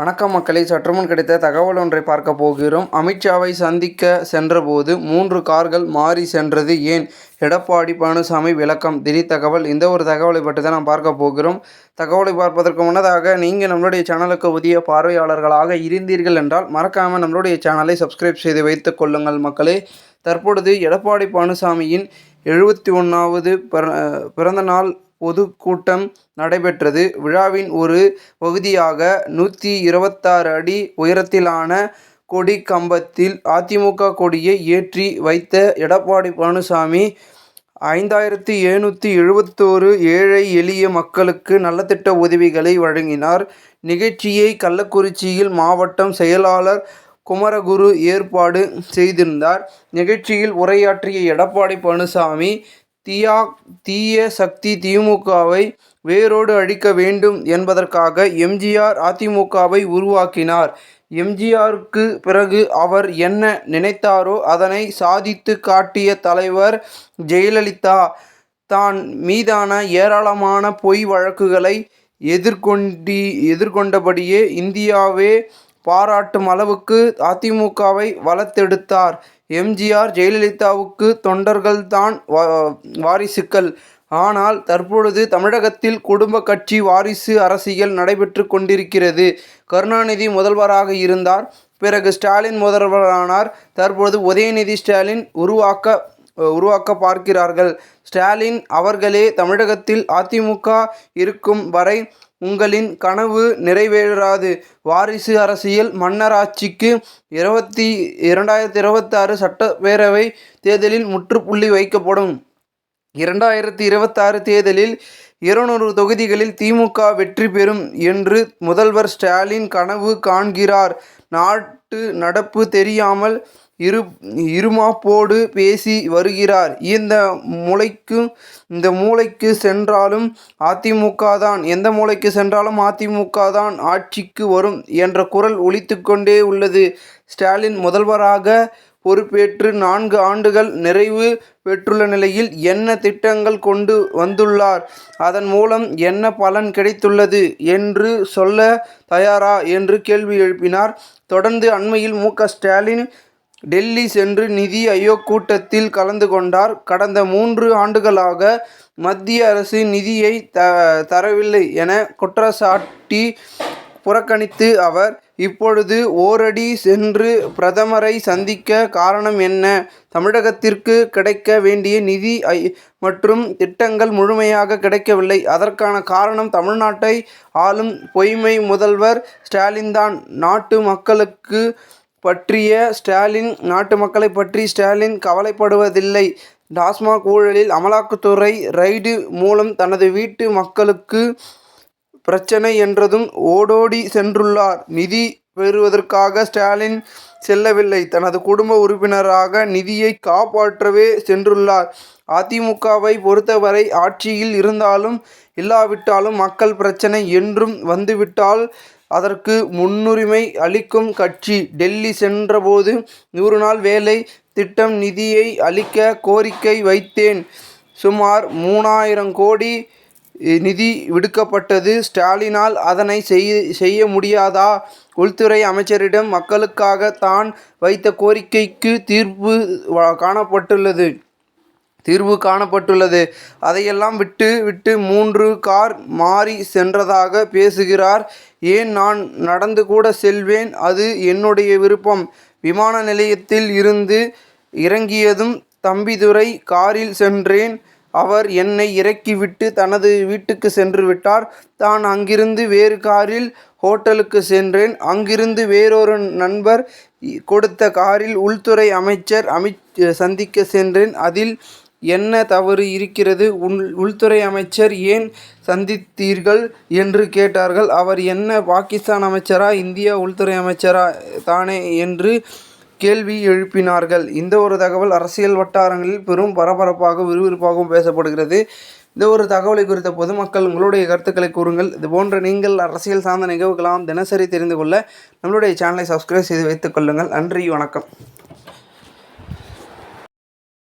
வணக்கம் மக்களை. சற்றுமுன் கிடைத்த தகவல் ஒன்றை பார்க்க போகிறோம். அமித்ஷாவை சந்திக்க சென்றபோது மூன்று கார்கள் மாறி சென்றது. ஏன்? எடப்பாடி பழனிசாமி விளக்கம். திடீர் தகவல். இந்த ஒரு தகவலை பற்றி தான் நாம் பார்க்க போகிறோம். தகவலை பார்ப்பதற்கு முன்னதாக நீங்கள் நம்மளுடைய சேனலுக்கு புதிய பார்வையாளர்களாக இருந்தீர்கள் என்றால் மறக்காமல் நம்மளுடைய சேனலை சப்ஸ்கிரைப் செய்து வைத்துக் கொள்ளுங்கள் மக்களே. தற்பொழுது எடப்பாடி பழனிசாமியின் எழுபத்தி ஒன்றாவது பிறந்த நாள் பொதுக்கூட்டம் நடைபெற்றது. விழாவின் ஒரு பகுதியாக நூற்றி இருபத்தாறு அடி உயரத்திலான கொடி கம்பத்தில் அதிமுக கொடியை ஏற்றி வைத்த எடப்பாடி பழனிசாமி, ஐந்தாயிரத்தி எழுநூற்றி எழுபத்தோரு ஏழை எளிய மக்களுக்கு நலத்திட்ட உதவிகளை வழங்கினார். நிகழ்ச்சியை கள்ளக்குறிச்சியில் மாவட்டம் செயலாளர் குமரகுரு ஏற்பாடு செய்திருந்தார். நிகழ்ச்சியில் உரையாற்றிய எடப்பாடி பழனிசாமி, தீயா தீய சக்தி திமுகவை வேரோடு அழிக்க வேண்டும் என்பதற்காக எம்.ஜி.ஆர். அதிமுகவை உருவாக்கினார். எம்.ஜி.ஆருக்கு பிறகு அவர் என்ன நினைத்தாரோ அதனை சாதித்து காட்டிய தலைவர் ஜெயலலிதா. தான் மீதான ஏராளமான பொய் வழக்குகளை எதிர்கொண்டி எதிர்கொண்டபடியே இந்தியாவே பாராட்டும் அளவுக்கு அதிமுகவை வளர்த்தெடுத்தார். எம்.ஜி.ஆர். ஜெயலலிதாவுக்கு தொண்டர்கள்தான் வா வாரிசுகள். ஆனால் தற்பொழுது தமிழகத்தில் குடும்ப கட்சி வாரிசு அரசியல் நடைபெற்று கொண்டிருக்கிறது. கருணாநிதி முதல்வராக இருந்தார். பிறகு ஸ்டாலின் முதல்வரானார். தற்பொழுது உதயநிதி ஸ்டாலின் உருவாக்க உருவாக்க பார்க்கிறார்கள். ஸ்டாலின் அவர்களே தமிழகத்தில் அதிமுக இருக்கும் வரை உங்களின் கனவு நிறைவேறாது. வாரிசு அரசியல் மன்னராட்சிக்கு இருபத்தி இரண்டாயிரத்தி இருபத்தாறு சட்டப்பேரவை தேர்தலில் முற்றுப்புள்ளி வைக்கப்படும். இரண்டாயிரத்தி இருபத்தாறு தேர்தலில் இருநூறு தொகுதிகளில் திமுக வெற்றி பெறும் என்று முதல்வர் ஸ்டாலின் கனவு காண்கிறார். நாட்டு நடப்பு தெரியாமல் இரு இருமாப்போடு பேசி வருகிறார். இந்த மூளைக்கு இந்த மூலைக்கு சென்றாலும் அதிமுக தான் எந்த மூலைக்கு சென்றாலும் அதிமுக தான் ஆட்சிக்கு வரும் என்ற குரல் ஒழித்து கொண்டே உள்ளது. ஸ்டாலின் முதல்வராக பொறுப்பேற்று நான்கு ஆண்டுகள் நிறைவு பெற்றுள்ள நிலையில் என்ன திட்டங்கள் கொண்டு வந்துள்ளார் அதன் மூலம் என்ன பலன் கிடைத்துள்ளது என்று சொல்ல தயாரா என்று கேள்வி எழுப்பினார். தொடர்ந்து அண்மையில் மு. ஸ்டாலின் டெல்லி சென்று நிதி ஆயோக் கூட்டத்தில் கலந்து கொண்டார். கடந்த மூன்று ஆண்டுகளாக மத்திய அரசு நிதியை த தரவில்லை என குற்றச்சாட்டி புறக்கணித்து அவர் இப்பொழுது ஓரடி சென்று பிரதமரை சந்திக்க காரணம் என்ன? தமிழகத்திற்கு கிடைக்க வேண்டிய நிதி மற்றும் திட்டங்கள் முழுமையாக கிடைக்கவில்லை. அதற்கான காரணம் தமிழ்நாட்டை ஆளும் பொய்மை முதல்வர் ஸ்டாலின் தான். நாட்டு மக்களுக்கு பற்றிய ஸ்டாலின் நாட்டு மக்களை பற்றி ஸ்டாலின் கவலைப்படுவதில்லை. டாஸ்மாக் ஊழலில் அமலாக்கத்துறை ரைடு மூலம் தனது வீட்டு மக்களுக்கு பிரச்சனை என்றதும் ஓடோடி சென்றுள்ளார். நிதி பெறுவதற்காக ஸ்டாலின் செல்லவில்லை. தனது குடும்ப உறுப்பினராக நிதியை காப்பாற்றவே சென்றுள்ளார். அதிமுகவை பொறுத்தவரை ஆட்சியில் இருந்தாலும் இல்லாவிட்டாலும் மக்கள் பிரச்சனை என்றும் வந்துவிட்டால் அதற்கு முன்னுரிமை அளிக்கும் கட்சி. டெல்லி சென்றபோது நூறு நாள் வேலை திட்டம் நிதியை அளிக்க கோரிக்கை வைத்தேன். சுமார் மூணாயிரம் கோடி நிதி விடுக்கப்பட்டது ஸ்டாலினால் அதனை செய்ய முடியாதா? உள்துறை அமைச்சரிடம் மக்களுக்காக தான் வைத்த கோரிக்கைக்கு தீர்ப்பு காணப்பட்டுள்ளது தீர்வு காணப்பட்டுள்ளது. அதையெல்லாம் விட்டு விட்டு மூன்று கார் மாறி சென்றதாக பேசுகிறார். ஏன் நான் நடந்து கூட செல்வேன். அது என்னுடைய விருப்பம். விமான நிலையத்தில் இருந்து இறங்கியதும் தம்பிதுரை காரில் சென்றேன். அவர் என்னை இறக்கிவிட்டு தனது வீட்டுக்கு சென்று விட்டார். தான் அங்கிருந்து வேறு காரில் ஹோட்டலுக்கு சென்றேன். அங்கிருந்து வேறொரு நண்பர் கொடுத்த காரில் உள்துறை அமைச்சர் அமித் சந்திக்க சென்றேன். அதில் என்ன தவறு இருக்கிறது. உள் உள்துறை அமைச்சர் ஏன் சந்தித்தீர்கள் என்று கேட்டார்கள். அவர் என்ன பாகிஸ்தான் அமைச்சரா இந்தியா உள்துறை அமைச்சரா தானே என்று கேள்வி எழுப்பினார்கள். இந்த ஒரு தகவல் அரசியல் வட்டாரங்களில் பெரும் பரபரப்பாக விறுவிறுப்பாகவும் பேசப்படுகிறது. இந்த ஒரு தகவலை குறித்த பொதுமக்கள் உங்களுடைய கருத்துக்களை கூறுங்கள். இதுபோன்ற நீங்கள் அரசியல் சார்ந்த நிகழ்வுகளாம் தினசரி தெரிந்து கொள்ள நம்மளுடைய சேனலை சப்ஸ்கிரைப் செய்து வைத்துக் கொள்ளுங்கள். நன்றி வணக்கம்.